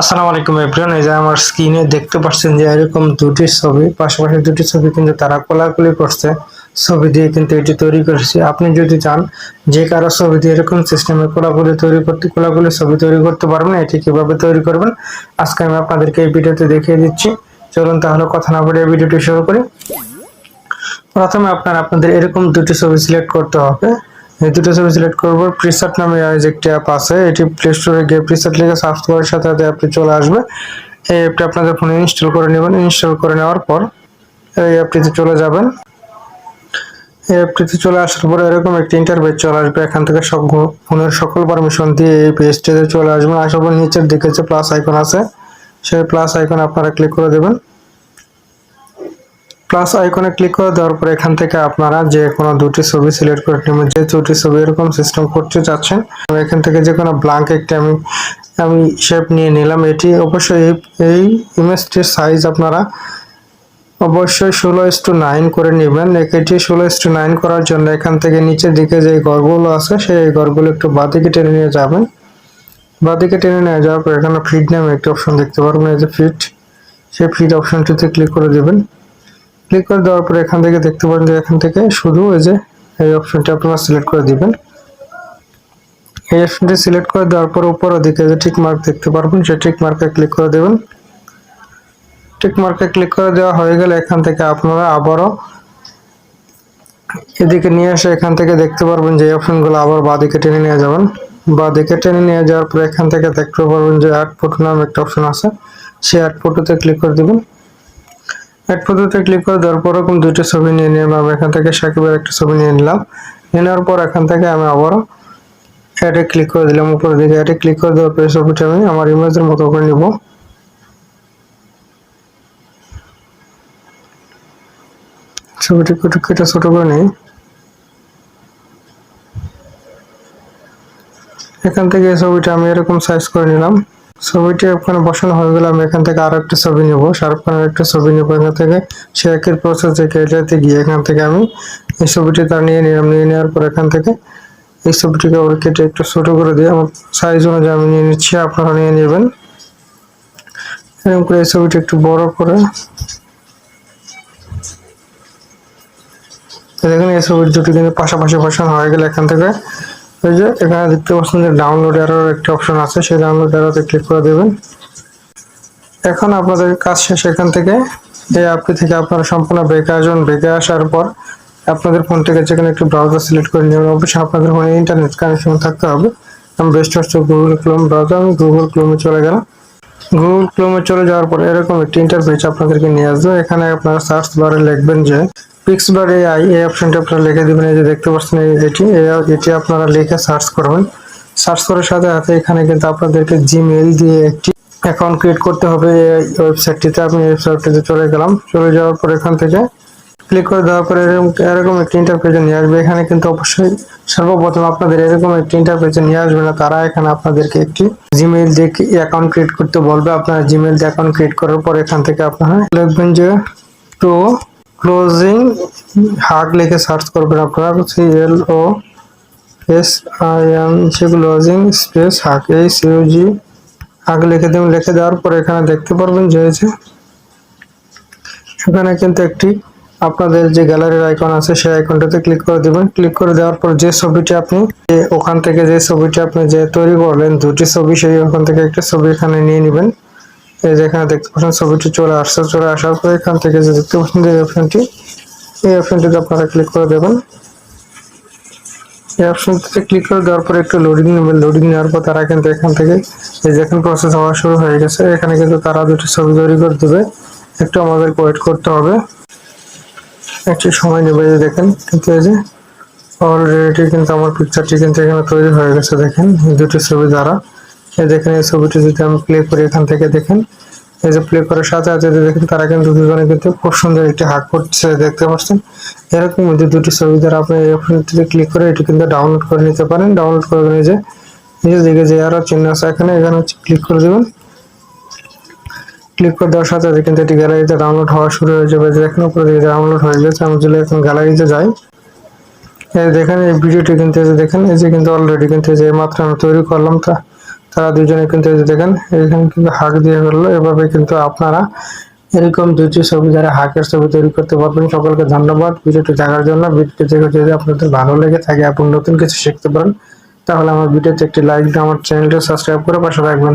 আসসালামু আলাইকুম এভরিওয়ান, এই যে আমার স্ক্রিনে দেখতে পাচ্ছেন যে এরকম দুটি ছবি, পাশাপাশি দুটি ছবি কিন্তু তারা কোলাকুলি করছে। ছবি দিয়ে কিন্তু এটি তৈরি করেছে। আপনি যদি চান যে কারও ছবি দিয়ে এরকম সিস্টেমে কোলাকুলি তৈরি করতে, কোলাকুলি ছবি তৈরি করতে পারবেন, এটি কীভাবে তৈরি করবেন, আজকে আমি আপনাদেরকে এই ভিডিওতে দেখিয়ে দিচ্ছি। চলুন তাহলে কথা না বলে এই ভিডিওটি শুরু করি। প্রথমে আপনার, আপনাদের এরকম দুটি ছবি সিলেক্ট করতে হবে। এই দুটো ছবি সিলেক্ট করব। প্রিসেট নামে যে একটি অ্যাপ আছে, এটি প্লে স্টোরে গিয়ে প্রিসেট লিখে সার্চ করার সাথে সাথে অ্যাপটি চলে আসবে। এই অ্যাপটি আপনাদের ফোনে ইনস্টল করে নেবেন। ইনস্টল করে নেওয়ার পর এই অ্যাপটিতে চলে যাবেন। এই অ্যাপটিতে চলে আসার পর এরকম একটি ইন্টারভেস চলে আসবে। এখান থেকে সব ফোনের সকল পারমিশন দিয়ে এই পেজটিতে চলে আসবেন। আসার পর নিচের দিকে যে প্লাস আইকন আছে, সেই প্লাস আইকন আপনারা ক্লিক করে দেবেন। প্লাস আইকনে ক্লিক করে দেওয়ার পর এখান থেকে আপনারা যে কোনো দুটি ছবি সিলেক্ট করে নেবেন। যে দুটি ছবি এরকম সিস্টেম করতে চাচ্ছেন এখান থেকে যে কোনো ব্ল্যাঙ্ক একটা আমি আমি শেপ নিয়ে নিলাম। এটি অবশ্যই এই এই ইমেজটির সাইজ আপনারা অবশ্যই ষোলো ইস টু নাইন করে নেবেন। এটি ষোলো ইস টু নাইন করার জন্য এখান থেকে নিচের দিকে যে ঘরগুলো আছে, সেই ঘরগুলো একটু বাদিকে টেনে নিয়ে যাবেন। বাদিকে টেনে নিয়ে যাওয়ার পর এখানে ফিড নামে একটি অপশন দেখতে পারবেন। এই যে ফিট সেই ফিড অপশনটিতে ক্লিক করে দেবেন। ক্লিক করে দেওয়ার পরে এখান থেকে দেখতে পারেন যে এখান থেকে শুধু এই যে এই অপশনটি আপনারা সিলেক্ট করে দিবেন। এই অপশনটি সিলেক্ট করে দেওয়ার পর উপরের ওদিকে যে টিক মার্ক দেখতে পারবেন, সেই টিক মার্কে ক্লিক করে দেবেন। টিক মার্কে ক্লিক করে দেওয়া হয়ে গেলে এখান থেকে আপনারা আবারও এদিকে নিয়ে এসে এখান থেকে দেখতে পারবেন যে অপশনগুলো আবার বাঁদিকে টেনে নিয়ে যাবেন। বাঁদিকে টেনে নিয়ে যাওয়ার পর এখান থেকে দেখতে পারবেন যে অ্যাড ফটো নামে একটা অপশন আছে। সেই অ্যাড ফটোতে ক্লিক করে দিবেন। এক পদ্ধতিতে ক্লিক করে দেওয়ার পর এরকম দুইটা ছবি নিয়ে নিলাম আমি এখান থেকে সাকিবের একটা ছবি নিয়ে নিলাম। নিয়ে নেওয়ার পর এখান থেকে আমি আবারও অ্যাডে ক্লিক করে দিলাম, উপরের দিকে অ্যাডে ক্লিক করে দেওয়ার পর ছবিটা আমি আমার ইমেজের মতো করে নিব। ছবিটি কেটে ছোট করে নিই। এখান থেকে ছবিটা আমি এরকম সাইজ করে নিলাম। ছবিটি ওখানে বসানো হয়ে গেলে আমি এখান থেকে আরও একটা ছবি নেব। শাহরুখ খানের একটা ছবি নেব এখান থেকে। সে একের প্রসেস এটাতে গিয়ে এখান থেকে আমি এই ছবিটি তার নিয়ে নিলাম, নিয়ে নেওয়ার পর এখান থেকে এই ছবিটিকে আবার কেটে একটু ছোট করে দিয়ে আমার সাইজ অনুযায়ী আমি নিয়ে নিচ্ছি, আপনারা নিয়ে নেবেন। এরকম করে এই ছবিটি একটু বড় করে। দেখেন এই ছবির দুটি কিন্তু পাশাপাশি বসানো হয়ে গেলে এখান থেকে এই যে, এখানে দেখতে পাচ্ছেন যে ডাউনলোড এরর একটা অপশন আছে, সেই ডাউনলোড এরোতে ক্লিক করে দেবেন। এখন আপনাদের কাজ শেষ এখান থেকে। এই অ্যাপটি থেকে আপনারা সম্পূর্ণ বেঁকে আসবেন বেঁকে আসার পর আপনাদের ফোন থেকে যেখানে একটি ব্রাউজার সিলেক্ট করে নেবেন। অবশ্যই আপনাদের ফোনে ইন্টারনেট কানেকশন থাকতে হবে। আমি বেস্ট হচ্ছে গুগল ক্লোম ব্রাউজার আমি গুগল ক্লোমে চলে গেলাম। গুগল ক্লোমে চলে যাওয়ার পর এরকম একটি ইন্টারফেস আপনাদেরকে নিয়ে আসবে। এখানে আপনারা সার্চ বারে লিখবেন যে পিক্সবার এআই এই অপশনটা আপনারা লিখে দেবেন, এই যে দেখতে পাচ্ছেন এটি এটি আপনারা লিখে সার্চ করবেন। সার্চ করার সাথে সাথে এখানে কিন্তু আপনাদেরকে জিমেইল দিয়ে একটি অ্যাকাউন্ট ক্রিয়েট করতে হবে এই ওয়েবসাইটটিতে আমি ওয়েবসাইটটিতে চলে গেলাম। চলে যাওয়ার পর এখান থেকে ক্লিক করে দেওয়ার পরে এরকম এরকম একটি ইন্টারফেসে নিয়ে আসবে। এখানে কিন্তু অবশ্যই সর্বপ্রথম আপনাদের এরকম একটি ইন্টারফেসে নিয়ে আসবে না, তারা এখানে আপনাদেরকে একটি জিমেইল দিয়ে অ্যাকাউন্ট ক্রিয়েট করতে বলবে। আপনারা জিমেইল দিয়ে অ্যাকাউন্ট ক্রিয়েট করার পর এখান থেকে আপনারা লিখবেন যে টু ক্লোজিং হাগ লিখে সার্চ করবেন আপনারা। C L O S I M C closing space hug এই সিওজি হাগ লিখে দেবেন, লিখে দেওয়ার পর এখানে দেখতে পারবেন যে যে, এখানে কিন্তু একটি আপনাদের যে গ্যালারির আইকন আছে, সেই আইকনটাতে ক্লিক করে দিবেন। ক্লিক করে দেওয়ার পর যে ছবিটি আপনি ওখান থেকে যে ছবিটি আপনি যে তৈরি করলেন, দুটি ছবি, সেই ওখান থেকে একটা ছবি এখানে নিয়ে নেবেন। এই যে এখানে দেখতে পাচ্ছেন, ছবিটি চলে আসছে। চলে আসার পর এখান থেকে যে দেখতে পাচ্ছেন যে অপশনটি এই অপশনটিতে আপনারা ক্লিক করে দেবেন। এই অপশনটিতে ক্লিক করে দেওয়ার পর একটু লোডিং নেবেন। লোডিং নেওয়ার পর তারা কিন্তু এখান থেকে এই যে এখন প্রসেস হওয়া শুরু হয়ে গেছে। এখানে কিন্তু তারা দুটি ছবি তৈরি করে দেবে। একটু আমাদের ওয়েট করতে হবে। একটু সময় নেবে যে দেখেন, কিন্তু এই যে অলরেডি কিন্তু আমার পিকচারটি কিন্তু এখানে তৈরি হয়ে গেছে দেখেন, দুটি ছবি দ্বারা। দেখেন, এই ছবিটি যদি আমি প্লে করি এখান থেকে দেখেন, এই যে প্লে করার সাথে সাথে দেখেন, তারা কিন্তু দুজনে কিন্তু খুব সুন্দর একটি হাক করছে, দেখতে পাচ্ছেন? এরকম দুটি ছবি দ্বারা আপনি এই অপশনটিতে ক্লিক করে এটি কিন্তু ডাউনলোড করে নিতে পারেন। ডাউনলোড করবেন এই যে নিচের দিকে যে আরও চিহ্ন আছে এখানে এখানে হচ্ছে ক্লিক করে দেবেন। ক্লিক করে দেওয়ার সাথে কিন্তু এটি গ্যালারিতে ডাউনলোড হওয়া শুরু হয়ে যাবে। দেখেন উপরে দিকে ডাউনলোড হয়ে গেছে, আমি যদি এখন গ্যালারিতে যাই। এই দেখেন, এই ভিডিওটি কিন্তু দেখেন, এই যে কিন্তু অলরেডি কিন্তু যে মাত্র আমি তৈরি করলাম। তা তারা দুজনে কিন্তু এই যে দেখেন, এখানে কিন্তু হাক দিয়ে ফেলল। এভাবে কিন্তু আপনারা এরকম দুটি ছবি, যারা হাকের ছবি তৈরি করতে পারবেন, সকলকে ধন্যবাদ। ভিডিওটি দেখার জন্য ভিডিওটি দেখে যদি আপনাদের ভালো লেগে থাকে আপনি নতুন কিছু শিখতে পারেন, তাহলে আমার ভিডিওতে একটি লাইক দিয়ে আমার চ্যানেলটি সাবস্ক্রাইব করে পাশে রাখবেন